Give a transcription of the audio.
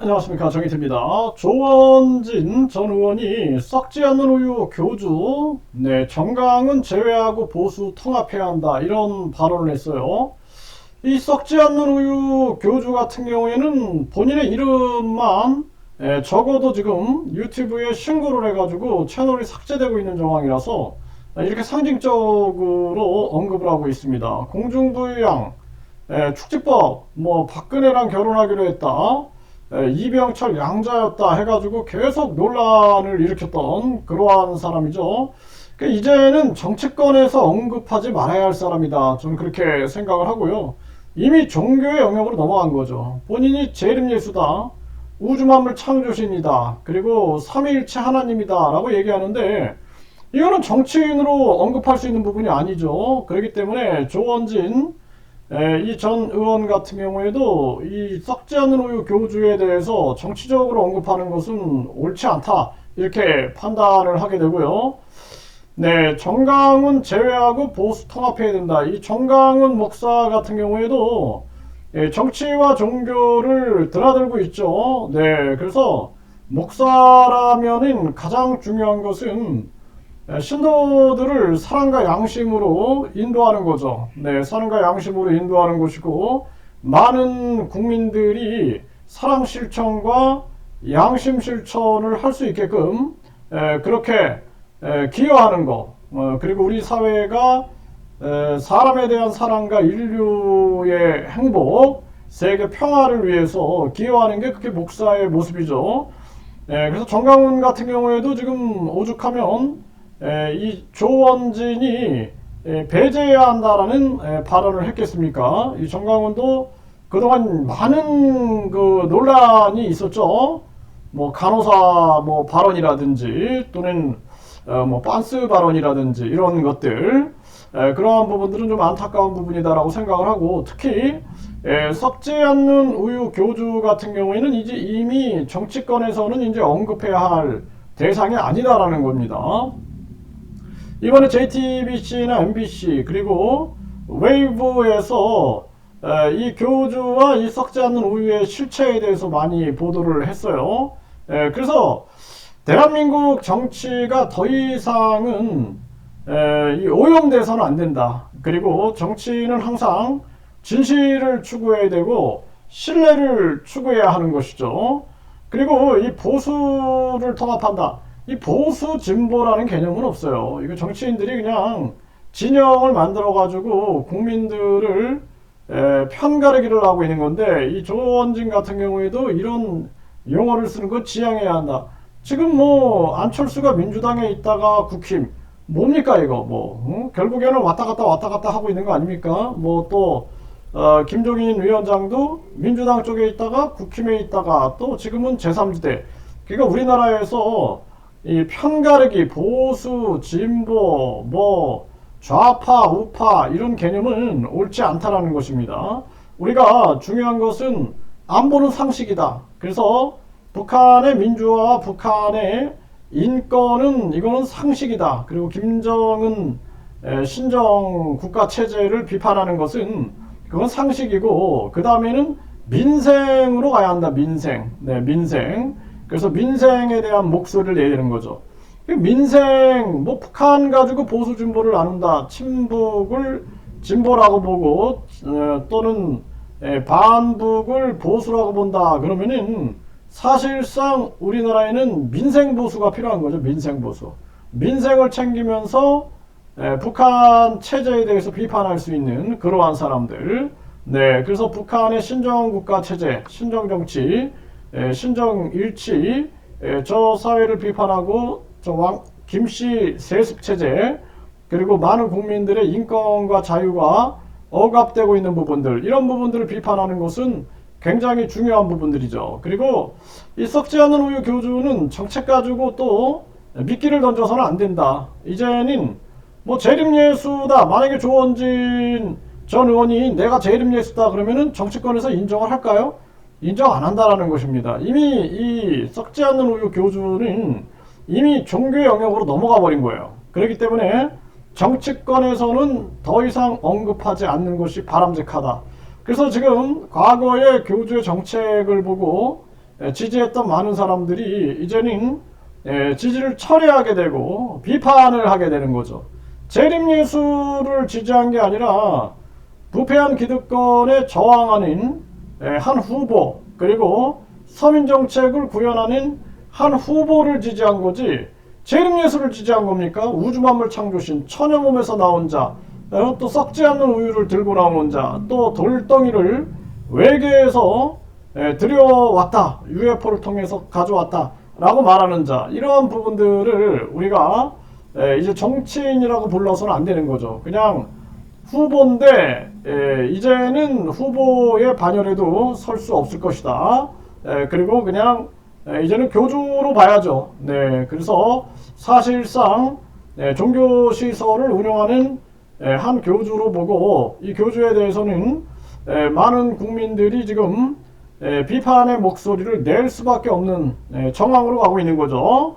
안녕하십니까 정희태입니다. 조원진 전 의원이 썩지 않는 우유 교주, 네 정강은 제외하고 보수 통합해야 한다 이런 발언을 했어요. 이 썩지 않는 우유 교주 같은 경우에는 본인의 이름만 예, 적어도 지금 유튜브에 신고를 해가지고 채널이 삭제되고 있는 정황이라서 이렇게 상징적으로 언급을 하고 있습니다. 공중부양, 예, 축지법, 뭐 박근혜랑 결혼하기로 했다. 예, 이병철 양자였다 해가지고 계속 논란을 일으켰던 그러한 사람이죠. 그러니까 이제는 정치권에서 언급하지 말아야 할 사람이다. 저는 그렇게 생각을 하고요. 이미 종교의 영역으로 넘어간 거죠. 본인이 재림예수다. 우주만물 창조신이다. 그리고 삼위일체 하나님이다. 라고 얘기하는데 이거는 정치인으로 언급할 수 있는 부분이 아니죠. 그렇기 때문에 조원진 이 전 의원 같은 경우에도 이 썩지 않는 우유 교주에 대해서 정치적으로 언급하는 것은 옳지 않다. 이렇게 판단을 하게 되고요. 네, 정강훈 제외하고 보수 통합해야 된다. 이 정강훈 목사 같은 경우에도 예, 정치와 종교를 드나들고 있죠. 네, 그래서 목사라면은 가장 중요한 것은 예, 신도들을 사랑과 양심으로 인도하는 거죠. 네, 사랑과 양심으로 인도하는 것이고 많은 국민들이 사랑 실천과 양심 실천을 할 수 있게끔 에, 그렇게 에, 기여하는 거. 어, 그리고 우리 사회가 에, 사람에 대한 사랑과 인류의 행복, 세계 평화를 위해서 기여하는 게 그게 목사의 모습이죠. 에, 그래서 정강훈 같은 경우에도 지금 오죽하면 에, 이 조원진이 에, 배제해야 한다라는 에, 발언을 했겠습니까? 이 정강훈도 그동안 많은 그 논란이 있었죠. 뭐 간호사 뭐 발언이라든지 또는 어, 뭐 빤스 발언이라든지 이런 것들 에, 그러한 부분들은 좀 안타까운 부분이다라고 생각을 하고 특히 에, 썩지 않는 우유 교주 같은 경우에는 이제 이미 정치권에서는 이제 언급해야 할 대상이 아니다라는 겁니다. 이번에 JTBC나 MBC 그리고 웨이브에서 에, 이 교주와 이 썩지 않는 우유의 실체에 대해서 많이 보도를 했어요. 에, 그래서 대한민국 정치가 더 이상은 오염돼서는 안 된다. 그리고 정치는 항상 진실을 추구해야 되고 신뢰를 추구해야 하는 것이죠. 그리고 이 보수를 통합한다. 이 보수 진보라는 개념은 없어요. 이거 정치인들이 그냥 진영을 만들어 가지고 국민들을 에, 편가르기를 하고 있는 건데 이 조원진 같은 경우에도 이런 용어를 쓰는 거 지양해야 한다. 지금 뭐 안철수가 민주당에 있다가 국힘 뭡니까 이거 뭐 응? 결국에는 왔다 갔다 왔다 갔다 하고 있는 거 아닙니까? 뭐또 어, 김종인 위원장도 민주당 쪽에 있다가 국힘에 있다가 또 지금은 제3지대 그러니까 우리나라에서 이 편가르기 보수 진보 뭐 좌파 우파 이런 개념은 옳지 않다라는 것입니다. 우리가 중요한 것은 안 보는 상식이다. 그래서 북한의 민주화와 북한의 인권은 이거는 상식이다. 그리고 김정은 신정 국가 체제를 비판하는 것은 그건 상식이고 그 다음에는 민생으로 가야 한다. 민생. 네, 민생. 그래서 민생에 대한 목소리를 내야 되는 거죠. 민생, 뭐 북한 가지고 보수 진보를 나눈다. 친북을 진보라고 보고 어, 또는 반북을 보수라고 본다. 그러면은 사실상 우리나라에는 민생 보수가 필요한 거죠. 민생 보수. 민생을 챙기면서 북한 체제에 대해서 비판할 수 있는 그러한 사람들. 네, 그래서 북한의 신정 국가 체제, 신정 정치, 신정 일치, 저 사회를 비판하고 저 왕, 김씨 세습 체제, 그리고 많은 국민들의 인권과 자유가 억압되고 있는 부분들, 이런 부분들을 비판하는 것은 굉장히 중요한 부분들이죠. 그리고 이 썩지 않는 우유 교주는 정책 가지고 또 미끼를 던져서는 안 된다. 이제는 뭐 재림예수다. 만약에 조원진 전 의원이 내가 재림예수다 그러면은 정치권에서 인정을 할까요? 인정 안 한다라는 것입니다. 이미 이 썩지 않는 우유 교주는 이미 종교 영역으로 넘어가 버린 거예요. 그렇기 때문에 정치권에서는 더 이상 언급하지 않는 것이 바람직하다. 그래서 지금 과거의 교주의 정책을 보고 에, 지지했던 많은 사람들이 이제는 에, 지지를 철회하게 되고 비판을 하게 되는 거죠. 재림예수를 지지한 게 아니라 부패한 기득권에 저항하는 에, 한 후보 그리고 서민 정책을 구현하는 한 후보를 지지한 거지 재림예수를 지지한 겁니까? 우주만물 창조신 천여 몸에서 나온 자, 어, 또 썩지 않는 우유를 들고 나오는 자, 또 돌덩이를 외계에서 에, 들여왔다, UFO를 통해서 가져왔다 라고 말하는 자, 이러한 부분들을 우리가 에, 이제 정치인이라고 불러서는 안 되는 거죠. 그냥 후보인데 에, 이제는 후보의 반열에도 설 수 없을 것이다. 에, 그리고 그냥 에, 이제는 교주로 봐야죠. 네, 그래서 사실상 네, 종교 시설을 운영하는 에, 한 교주로 보고 이 교주에 대해서는 에, 많은 국민들이 지금 에, 비판의 목소리를 낼 수밖에 없는 에, 정황으로 가고 있는 거죠.